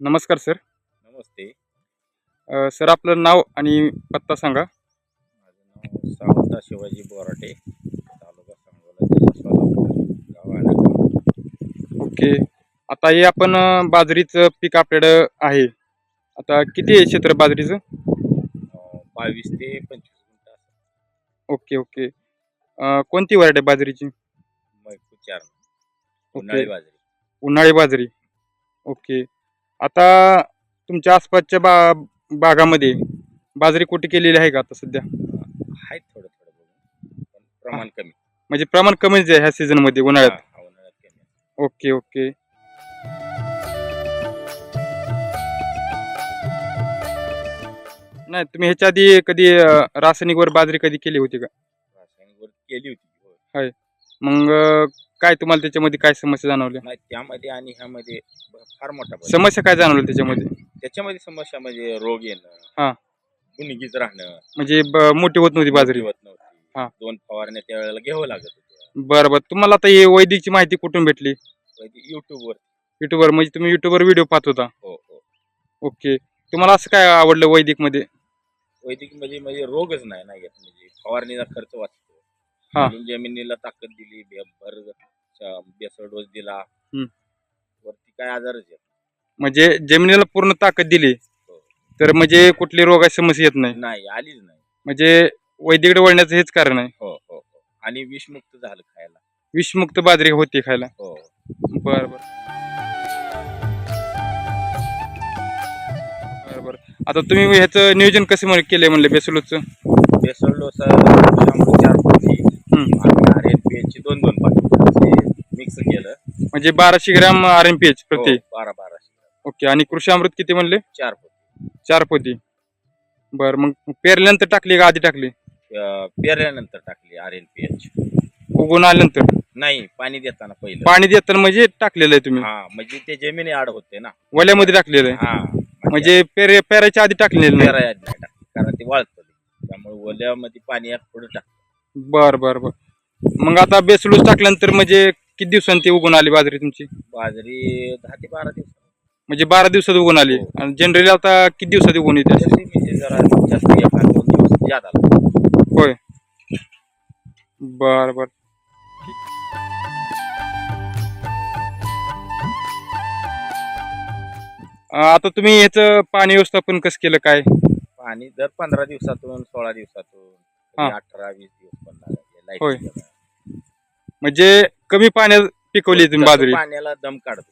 नमस्कार सर. नमस्ते. अ, सर आपलं नाव आणि पत्ता सांगा. माझं नाव सावंता शिवाजी बोराटे तालुका सांगोला जिल्हा सोलापूर गाव आडगाव. ओके. आता हे आपण अ, बाजरीचं पीक आपल्याकडं आहे. आता किती आहे क्षेत्र बाजरीचं? अं, बावीस ते पंचवीस असं ओके ओके. अ, कोणती व्हरायटी आहे बाजरीची? मैकू चार. ओके. उन्हाळी बाजरी. उन्हाळी बाजरी. ओके. आता तुमच्या आसपासच्या बा बागामध्ये बाजरी कुठे केलेली आहे का आता सध्या? आहेत थोडं थोडं बघून. पण प्रमाण कमी. म्हणजे प्रमाण कमीच आहे ह्या सीझनमध्ये उन्हाळ्यात. हा, उन्हाळ्यात कमी ओके ओके. नाही तुम्ही ह्याच्या आधी कधी अ, रासायनिकवर बाजरी कधी केली होती का? रासायनिक वर केली होती होय. मग अ, काय तुम्हाला त्याच्यामध्ये काय समस्या जाणवल्या? नाही त्यामध्ये आणि ह्यामध्ये ब- फार मोठा बदल. समस्या काय जाणवल्या त्याच्यामध्ये? त्याच्यामध्ये समस्या म्हणजे रोग हा. येणं गुणगीच राहणं म्हणजे ब- मोठी होत नव्हती बाजरी. होत हा. नव्हती दोन फवारण्या त्यावेळेला घ्यावं लागत होत्या. बरं बरं. तुम्हाला आता हे वैदिकची माहिती कुठून भेटली? युट्यूब वर. युट्यूबवर म्हणजे तुम्ही युट्यूबवर व्हिडिओ पाहत होता? हो हो. ओके तुम्हाला असं काय आवडलं वैदिकमध्ये? वैदिकमध्ये म्हणजे रोगच नाही ना येत. म्हणजे फवारणीचा खर्च वाचतो हा. अजून जमिनीला ताकद दिली बे- भर च- बेसळ डोस दिला. हम्म. वरती काय आजारच येत म्हणजे जमिनीला पूर्ण ताकद दिली हो. तर म्हणजे कुठली रोगाची समस्या येत नाही. नाही आलीच नाही. म्हणजे वैदिकडे वळण्याचं हेच कारण आहे. हो हो हो. आणि विषमुक्त झालं खायला. विषमुक्त बाजरी होती खायला. हो. बर बर. बर बर. आता तुम्ही ह्याचं नियोजन कसं म्हण केलंय म्हणले बेसलूचं? बेसळ डोस चार हम्म. आणि आर एन पी ची दोन दोन मिक्स केलं. म्हणजे बाराशे gram R M P H प्रति? हो, बारा बाराशे ओके आणि कृषी अमृत किती म्हणले? चार पोती. चार पोती. बर मग पेरल्यानंतर टाकली का आधी टाकली? अं, पेरल्यानंतर टाकली आर एन पी एच उगवून आल्यानंतर? नाही पाणी देताना पहिलं. पाणी देताना म्हणजे टाकलेलं आहे तुम्ही? हा म्हणजे ते जमिनी आड होते ना. वल्यामध्ये टाकलेलं आहे? हा म्हणजे पेर पेरायच्या आधी टाकलेलं नाही? पेरायला नाही टाकत कारण ते वाळतं. त्यामुळे ओल्यामध्ये पाणी पुढे टाक बर बर बर. मग आता बेसलूस टाकल्यानंतर म्हणजे किती दिवसांनी ती उगून आली बाजरी तुमची? बाजरी दहा ते बारा दिवस. म्हणजे बारा दिवसात उगून आली. हो. आणि जनरली आता किती दिवसात उगून येते? तशी म्हणजे जरा जास्त एखाद दोन दिवस जादा होय. बर बर. अं, आता तुम्ही याचं पाणी व्यवस्थापन कसं केलं काय? पाणी दर पंधरा दिवसातून सोळा दिवसातून. हा. अठरा वीस दिवस पण लागायचे. होय. लाइट. म्हणजे कमी पाण्यात पिकवली तुम्ही बाजरी पाण्याला दम काढतो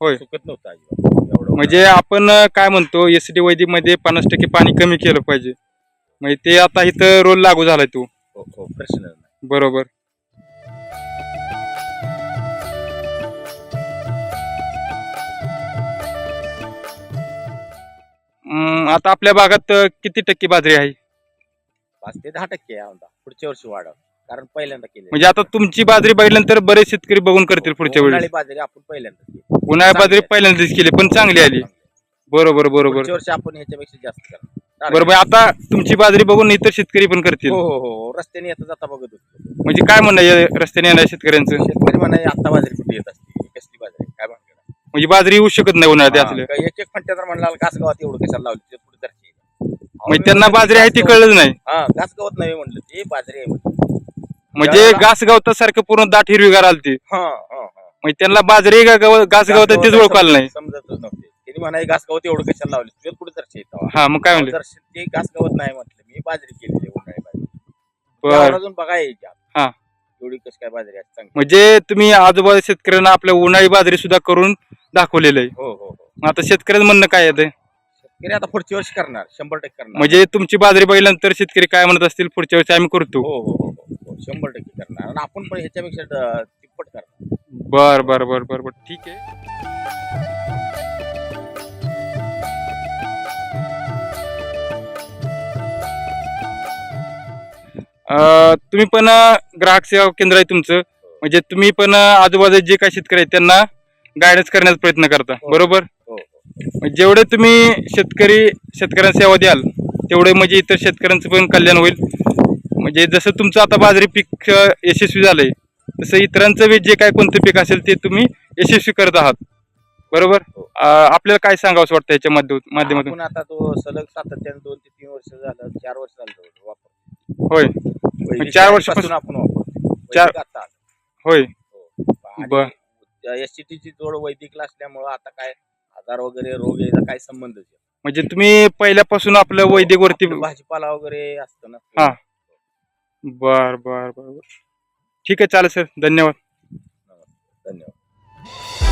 होय. सुकत नव्हतं अजिबात एवढं म्हणजे आपण अं, काय म्हणतो एस डी वैदिकमध्ये पन्नास टक्के पाणी कमी केलं पाहिजे म्हणजे ते आता इथं रोल लागू झालाय तू हो हो प्रश्न नाही बरोबर आता आपल्या भागात अं, किती टक्के बाजरी आहे पाच ते दहा टक्के आहे पुढच्या वर्षी वाढव. कारण पहिल्यांदा केले म्हणजे आता तुमची बाजरी बघितल्यानंतर बरेच शेतकरी बघून करतील पुढच्या वेळेस बाजरी आपण पहिल्यांदा केली. उन्हाळ्या बाजरी पहिल्यांदाच केली पण चांगली आली. बरोबर बरोबर. पुढच्या वर्षी आपण ह्याच्यापेक्षा जास्त करणार बरोबर आता तुमची बाजरी बघून इतर शेतकरी पण करतील. हो हो हो रस्त्याने येता जाता बघत होतो. म्हणजे काय म्हणणं आहे रस्त्याने येणाऱ्या शेतकऱ्यांचं? शेतकरी म्हणा आता बाजरी कुठे येत असते ही कसली बाजरी काय आहे? म्हणजे बाजरी येऊ शकत नाही उन्हाळ्यात असले हा, एक एक फंट्या तर म्हणला घास गवत एवढं कशाला लावली? ते म्हणजे त्यांना बाजरी आहे ती कळलं नाही. हा घास गवत नाही म्हणलं ते बाजरी आहे म्हणलं. म्हणजे घास गवतासारखं पूर्ण दाट हिरवीगार आलती. हा हा हा. म्हणजे त्यांना बाजरी का गव- घास गवत तेच ओळखायला नाही. समजतच नव्हते. त्यांनी म्हणाय घास गवत एवढं कशाला लावले तुझ्या पुढे दर्शी येतं हा मग काय म्हणले? ते घास गवत नाही म्हटलं. मी बाजरी केलेली आहे, उन्हाळी बाजरी. बर. अजून बघा हा. एवढी कशी काय बाजरी आहे चांगली म्हणजे तुम्ही आजूबाजू शेतकऱ्यांना आपल्या उन्हाळी बाजरी सुद्धा करून दाखवलेलं आहे. हो हो हो. मग आता शेतकऱ्यांचं म्हणणं काय येते शेतकरी आता पुढच्या वर्षी करणार शंभर टक्के करणार. म्हणजे तुमची बाजरी बघितल्यानंतर शेतकरी काय म्हणत असतील पुढच्या वेळेस आम्ही करतो. हो हो हो हो हो शंभर टक्के करणार. आणि आपण पण ह्याच्यापेक्षा ड- तिप्पट करणार. बर बर बर बर बर ठीक आहे. अं, तुम्ही पण अं, ग्राहक सेवा केंद्र आहे तुमचं. म्हणजे तुम्ही पण अं, आजूबाजूचे जे काही शेतकरी आहेत त्यांना गायडन्स करण्याचा प्रयत्न करता. हो. बरोबर? जेवढे तुम्ही शेतकरी शेतकऱ्यांना सेवा द्याल तेवढे म्हणजे इतर शेतकऱ्यांचं पण कल्याण होईल. म्हणजे जसं तुमचं आता बाजरी पीक यशस्वी झालंय तसं इतरांचं बी जे काय कोणतं पीक असेल ते तुम्ही यशस्वी करत आहात. बरोबर? आपल्याला काय सांगावं वाटतं याच्या माध्यम- माध्यमातून? आता तो सलग सातत्याने दोन ते तीन वर्ष झालं चार वर्ष झालं वापर. होय. चार वर्षापासून- आपण चार-. होय. बर. एस ची जोड वैदिकला असल्यामुळं आता काय आजार वगैरे रोग याचा काय संबंधच नाही. म्हणजे तुम्ही पहिल्यापासून आपलं वैदिक वरती भाजीपाला वगैरे असतं ना हा. बर बर बर बर. ठीक आहे चालेल सर धन्यवाद धन्यवाद